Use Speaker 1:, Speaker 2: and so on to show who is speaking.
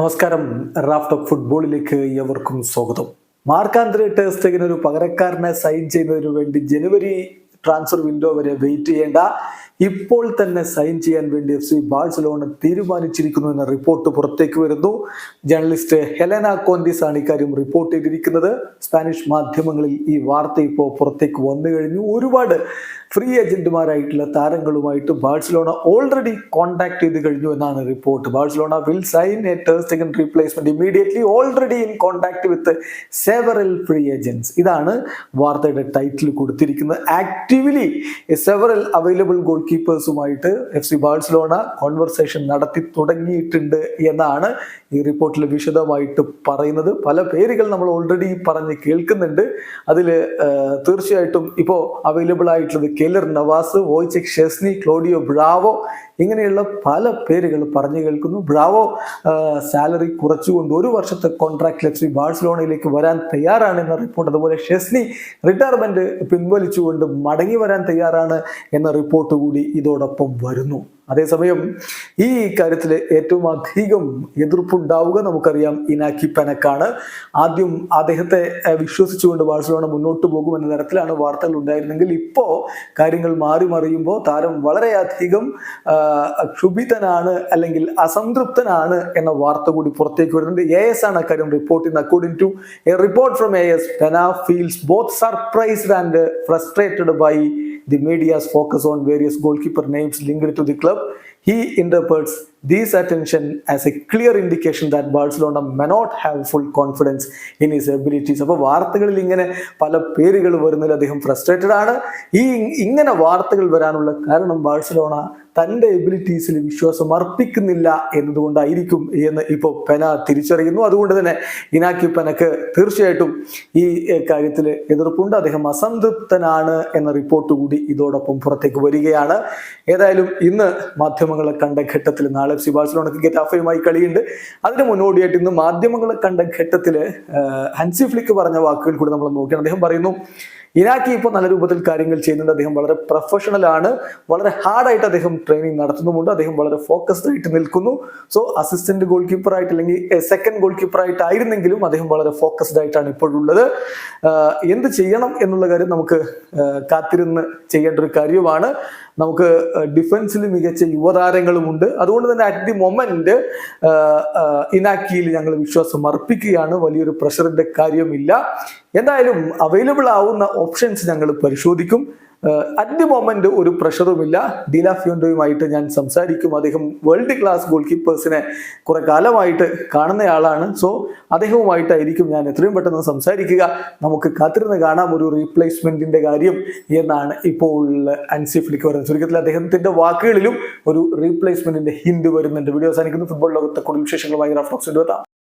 Speaker 1: നമസ്കാരം. Raft of ഫുട്ബോളിലേക്ക് എവർക്കും സ്വാഗതം. മാർക്കാന്ത്രെ ടെസ്റ്റഗിന് ഒരു പകരക്കാരനെ സൈൻ ചെയ്യുന്നതിനു വേണ്ടി ജനുവരി ട്രാൻസ്ഫർ വിൻഡോ വരെ വെയിറ്റ് ചെയ്യേണ്ട. ഇപ്പോൾ തന്നെ സൈൻ ചെയ്യാൻ വേണ്ടി എഫ് സി ബാഴ്സലോണ തീരുമാനിച്ചിരിക്കുന്നു എന്ന റിപ്പോർട്ട് പുറത്തേക്ക് വരുന്നു. ജേർണലിസ്റ്റ് ഹെലന കോന്തിസ് ആണ് ഇക്കാര്യം റിപ്പോർട്ട് ചെയ്തിരിക്കുന്നത്. സ്പാനിഷ് മാധ്യമങ്ങളിൽ ഈ വാർത്ത ഇപ്പോൾ പുറത്തേക്ക് വന്നു കഴിഞ്ഞു. ഒരുപാട് ഫ്രീ ഏജന്റുമാരായിട്ടുള്ള താരങ്ങളുമായിട്ട് ബാഴ്സലോണ ഓൾറെഡി കോൺടാക്ട് ചെയ്ത് കഴിഞ്ഞു എന്നാണ് report Barcelona will sign a taste replacement immediately already in contact with several free agents ഇതാണ് വാർത്തയുടെ ടൈറ്റിൽ കൊടുത്തിരിക്കുന്നത്. ആക്റ്റീവ്ലി സെവറൽ അവൈലബിൾ ഗോൾ കീപ്പേഴ്സുമായിട്ട് എഫ് സി ബാഴ്സലോണ കോൺവെർസേഷൻ നടത്തി തുടങ്ങിയിട്ടുണ്ട് എന്നാണ് ഈ റിപ്പോർട്ടിൽ വിശദമായിട്ട് പറയുന്നത്. പല പേരുകൾ നമ്മൾ ഓൾറെഡി പറഞ്ഞ് കേൾക്കുന്നുണ്ട്. അതിൽ തീർച്ചയായിട്ടും ഇപ്പോൾ അവൈലബിൾ ആയിട്ടുള്ളത് Keylor Navas Wojciech Szczesny Claudio Bravo ഇങ്ങനെയുള്ള പല പേരുകൾ പറഞ്ഞു കേൾക്കുന്നു. ബ്രാവോ സാലറി കുറച്ചുകൊണ്ട് ഒരു വർഷത്തെ കോൺട്രാക്ട് എഫ് സി ബാഴ്സലോണയിലേക്ക് വരാൻ തയ്യാറാണെന്ന റിപ്പോർട്ട് അതുപോലെ ഷെസ്നി റിട്ടയർമെന്റ് പിൻവലിച്ചുകൊണ്ട് മടങ്ങി വരാൻ തയ്യാറാണ് എന്ന റിപ്പോർട്ട് കൂടി ഇതോടൊപ്പം വരുന്നു. അതേസമയം ഈ കാര്യത്തിൽ ഏറ്റവും അധികം എതിർപ്പുണ്ടാവുക നമുക്കറിയാം ഇനാക്കി പെനക്കാണ്. ആദ്യം അദ്ദേഹത്തെ വിശ്വസിച്ചുകൊണ്ട് ബാഴ്സലോണ മുന്നോട്ട് പോകുമെന്ന തരത്തിലാണ് വാർത്തകൾ ഉണ്ടായിരുന്നെങ്കിൽ ഇപ്പോൾ കാര്യങ്ങൾ മാറി മറിയുമ്പോൾ താരം വളരെയധികം ക്ഷുഭിതനാണ് അല്ലെങ്കിൽ അസംതൃപ്തനാണ് എന്ന വാർത്ത കൂടി പുറത്തേക്ക് വരുന്നുണ്ട്. എ എസ് ആണ് അക്കാര്യം റിപ്പോർട്ട് ചെയ്യുന്നത്. According to a report from A S feels both surprised and frustrated by the media's focus on various goalkeeper names linked to the club, he interprets this attention as a clear indication that Barcelona may not have full confidence in his abilities. അപ്പോൾ വാർത്തകളിൽ ഇങ്ങനെ പല പേരുകൾ വരുന്നതിൽ അദ്ദേഹം frustrated ആണ് ഈ ഇങ്ങനെ വാർത്തകൾ വരാനുള്ള കാരണം ബാഴ്സലോണ തന്റെ എബിലിറ്റീസിൽ വിശ്വാസം അർപ്പിക്കുന്നില്ല എന്നതുകൊണ്ടായിരിക്കും എന്ന് ഇപ്പോൾ പെന തിരിച്ചറിയുന്നു. അതുകൊണ്ട് തന്നെ ഇനാക്കി പെനക്ക് തീർച്ചയായിട്ടും ഈ കാര്യത്തിൽ എതിർപ്പുണ്ട്. അദ്ദേഹം അസംതൃപ്തനാണ് എന്ന റിപ്പോർട്ട് കൂടി ഇതോടൊപ്പം പുറത്തേക്ക് വരികയാണ്. ഏതായാലും ഇന്ന് മാധ്യമങ്ങളെ കണ്ട ഘട്ടത്തിൽ നാളെ സി ബാഴ്സലോണക്ക് ഗെറ്റാഫയുമായി കളിയുണ്ട്. അതിന് മുന്നോടിയായിട്ട് ഇന്ന് മാധ്യമങ്ങളെ കണ്ട ഘട്ടത്തിൽ ഹൻസി ഫ്ലിക്ക് പറഞ്ഞ വാക്കുകൾ കൂടി നമ്മൾ നോക്കിയാണ്. അദ്ദേഹം പറയുന്നു ഇനാക്കി ഇപ്പോൾ നല്ല രൂപത്തിൽ കാര്യങ്ങൾ ചെയ്യുന്നുണ്ട്. അദ്ദേഹം വളരെ പ്രൊഫഷണൽ ആണ്. വളരെ ഹാർഡായിട്ട് അദ്ദേഹം ട്രെയിനിങ് നടത്തുന്നുമുണ്ട്. അദ്ദേഹം വളരെ ഫോക്കസ്ഡ് ആയിട്ട് നിൽക്കുന്നു. സോ അസിസ്റ്റന്റ് ഗോൾ കീപ്പർ ആയിട്ട് അല്ലെങ്കിൽ സെക്കൻഡ് ഗോൾ കീപ്പർ ആയിട്ടായിരുന്നെങ്കിലും അദ്ദേഹം വളരെ ഫോക്കസ്ഡ് ആയിട്ടാണ് ഇപ്പോഴുള്ളത്. എന്ത് ചെയ്യണം എന്നുള്ള കാര്യം നമുക്ക് കാത്തിരുന്ന് ചെയ്യേണ്ട ഒരു കാര്യമാണ് നമുക്ക് ഡിഫൻസിൽ മികച്ച യുവതാരങ്ങളുമുണ്ട്. അതുകൊണ്ട് തന്നെ അറ്റ് ദി മൊമെന്റ് ഇനാക്കിയിൽ ഞങ്ങൾ വിശ്വാസം അർപ്പിക്കുകയാണ്. വലിയൊരു പ്രഷറിന്റെ കാര്യമില്ല എന്തായാലും അവൈലബിൾ ആവുന്ന ഓപ്ഷൻസ് ഞങ്ങൾ പരിശോധിക്കും. അറ്റ് ദി മൊമെന്റ് ഒരു പ്രഷറുമില്ല. ഡിലാഫിയോണ്ടോയുമായിട്ട് ഞാൻ സംസാരിക്കും. അദ്ദേഹം വേൾഡ് ക്ലാസ് ഗോൾ കീപ്പേഴ്സിനെ കുറെ കാലമായിട്ട് കാണുന്നയാളാണ്. സോ അദ്ദേഹവുമായിട്ടായിരിക്കും ഞാൻ എത്രയും പെട്ടെന്ന് സംസാരിക്കുക. നമുക്ക് കാത്തിരുന്ന് കാണാം ഒരു റീപ്ലേസ്മെന്റിന്റെ കാര്യം എന്നാണ് ഇപ്പോൾ അൻസിഫ്ലിക്ക് പറയുന്നത്. ചുരുക്കത്തിൽ അദ്ദേഹത്തിന്റെ വാക്കുകളിലും ഒരു റീപ്ലേസ്മെന്റിന്റെ ഹിന്റ് വരുന്നുണ്ട്. വീഡിയോ അവസാനിക്കുന്നു. ഫുട്ബോൾ ലോകത്തെ കൂടുതൽ വിശേഷങ്ങൾ എത്താം.